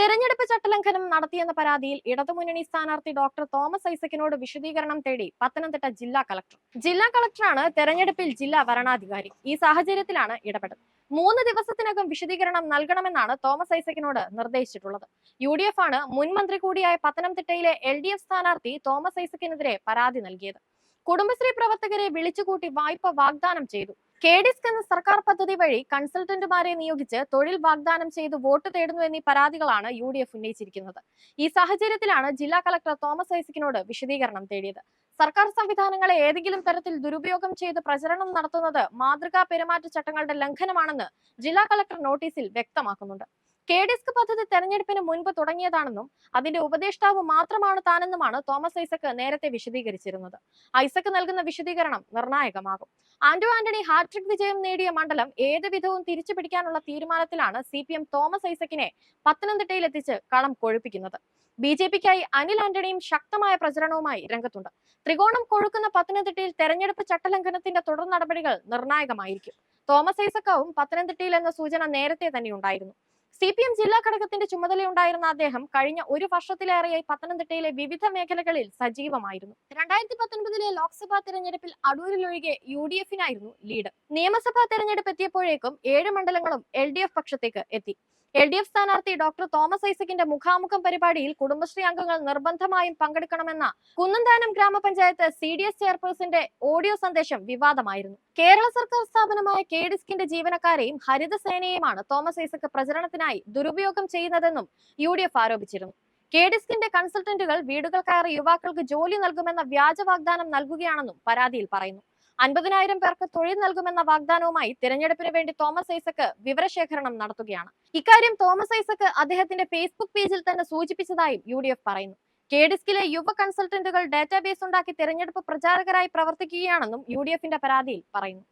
തെരഞ്ഞെടുപ്പ് ചട്ടലംഘനം നടത്തിയെന്ന പരാതിയിൽ ഇടതുമുന്നണി സ്ഥാനാർത്ഥി ഡോക്ടർ തോമസ് ഐസക്കിനോട് വിശദീകരണം തേടി പത്തനംതിട്ട ജില്ലാ കളക്ടർ. ജില്ലാ കളക്ടറാണ് തെരഞ്ഞെടുപ്പിൽ ജില്ലാ വരണാധികാരി. ഈ സാഹചര്യത്തിലാണ് ഇടപെടൽ മൂന്ന് ദിവസത്തിനകം വിശദീകരണം നൽകണമെന്നാണ് തോമസ് ഐസക്കിനോട് നിർദ്ദേശിച്ചിട്ടുള്ളത്. യു ഡി എഫ് ആണ് മുൻ മന്ത്രി കൂടിയായ പത്തനംതിട്ടയിലെ എൽ ഡി എഫ് സ്ഥാനാർത്ഥി തോമസ് ഐസക്കിനെതിരെ പരാതി നൽകിയത്. കുടുംബശ്രീ പ്രവർത്തകരെ വിളിച്ചുകൂട്ടി വായ്പ വാഗ്ദാനം ചെയ്തു. കെ ഡിസ്ക് എന്ന സർക്കാർ പദ്ധതി വഴി കൺസൾട്ടന്റുമാരെ നിയോഗിച്ച് തൊഴിൽ വാഗ്ദാനം ചെയ്ത് വോട്ട് തേടുന്നു എന്നീ പരാതികളാണ് യു ഡി എഫ് ഉന്നയിച്ചിരിക്കുന്നത്. ഈ സാഹചര്യത്തിലാണ് ജില്ലാ കളക്ടർ തോമസ് ഐസക്കിനോട് വിശദീകരണം തേടിയത്. സർക്കാർ സംവിധാനങ്ങളെ ഏതെങ്കിലും തരത്തിൽ ദുരുപയോഗം ചെയ്ത് പ്രചരണം നടത്തുന്നത് മാതൃകാ പെരുമാറ്റച്ചട്ടങ്ങളുടെ ലംഘനമാണെന്ന് ജില്ലാ കളക്ടർ നോട്ടീസിൽ വ്യക്തമാക്കുന്നുണ്ട്. കെ ഡെസ്ക് പദ്ധതി തെരഞ്ഞെടുപ്പിന് മുൻപ് തുടങ്ങിയതാണെന്നും അതിന്റെ ഉപദേഷ്ടാവ് മാത്രമാണ് താനെന്നുമാണ് തോമസ് ഐസക് നേരത്തെ വിശദീകരിച്ചിരുന്നത്. ഐസക് നൽകുന്ന വിശദീകരണം നിർണായകമാകും. ആന്റോ ആന്റണി ഹാട്രിക് വിജയം നേടിയ മണ്ഡലം ഏത് വിധവും തിരിച്ചു പിടിക്കാനുള്ള തീരുമാനത്തിലാണ് സി പി എം തോമസ് ഐസക്കിനെ പത്തനംതിട്ടയിലെത്തിച്ച് കളം കൊഴുപ്പിക്കുന്നത്. ബി ജെ പിക്കായി അനിൽ ആന്റണിയും ശക്തമായ പ്രചരണവുമായി രംഗത്തുണ്ട്. ത്രികോണം കൊഴുക്കുന്ന പത്തനംതിട്ടയിൽ തെരഞ്ഞെടുപ്പ് ചട്ടലംഘനത്തിന്റെ തുടർ നടപടികൾ നിർണായകമായിരിക്കും. തോമസ് ഐസക്കാവും പത്തനംതിട്ടയിൽ എന്ന സൂചന നേരത്തെ തന്നെ ഉണ്ടായിരുന്നു. സി പി എം ജില്ലാ ഘടകത്തിന്റെ ചുമതലയുണ്ടായിരുന്ന അദ്ദേഹം കഴിഞ്ഞ ഒരു വർഷത്തിലേറെയായി പത്തനംതിട്ടയിലെ വിവിധ മേഖലകളിൽ സജീവമായിരുന്നു. രണ്ടായിരത്തി പത്തൊൻപതിലെ ലോക്സഭാ തെരഞ്ഞെടുപ്പിൽ അടൂരിലൊഴികെ യു ഡി എഫിനായിരുന്നു ലീഡ്. നിയമസഭാ തെരഞ്ഞെടുപ്പ് എത്തിയപ്പോഴേക്കും ഏഴ് മണ്ഡലങ്ങളും എൽ ഡി എഫ് പക്ഷത്തേക്ക് എത്തി. എൽ ഡി എഫ് സ്ഥാനാർത്ഥി ഡോക്ടർ തോമസ് ഐസക്കിന്റെ മുഖാമുഖം പരിപാടിയിൽ കുടുംബശ്രീ അംഗങ്ങൾ നിർബന്ധമായും പങ്കെടുക്കണമെന്ന കുന്നന്താനം ഗ്രാമപഞ്ചായത്ത് സി ഡി എസ് ചെയർപേഴ്സന്റെ ഓഡിയോ സന്ദേശം വിവാദമായിരുന്നു. കേരള സർക്കാർ സ്ഥാപനമായ കെ ഡിസ്കിന്റെ ജീവനക്കാരെയും ഹരിതസേനയെയുമാണ് തോമസ് ഐസക്ക് പ്രചരണത്തിനായി ദുരുപയോഗം ചെയ്യുന്നതെന്നും യു ഡി എഫ് ആരോപിച്ചിരുന്നു. കെ ഡിസ്കിന്റെ കൺസൾട്ടന്റുകൾ വീടുകൾ കയറി യുവാക്കൾക്ക് ജോലി നൽകുമെന്ന വ്യാജ വാഗ്ദാനം നൽകുകയാണെന്നും പരാതിയിൽ പറയുന്നു. അൻപതിനായിരം പേർക്ക് തൊഴിൽ നൽകുമെന്ന വാഗ്ദാനവുമായി തിരഞ്ഞെടുപ്പിന് വേണ്ടി തോമസ് ഐസക്ക് വിവരശേഖരണം നടത്തുകയാണ്. ഇക്കാര്യം തോമസ് ഐസക്ക് അദ്ദേഹത്തിന്റെ ഫേസ്ബുക്ക് പേജിൽ തന്നെ സൂചിപ്പിച്ചതായും യു പറയുന്നു. കെ ഡിസ്കിലെ യുവ കൺസൾട്ടന്റുകൾ ഡാറ്റാബേസ് ഉണ്ടാക്കി തെരഞ്ഞെടുപ്പ് പ്രചാരകരായി പ്രവർത്തിക്കുകയാണെന്നും യു പരാതിയിൽ പറയുന്നു.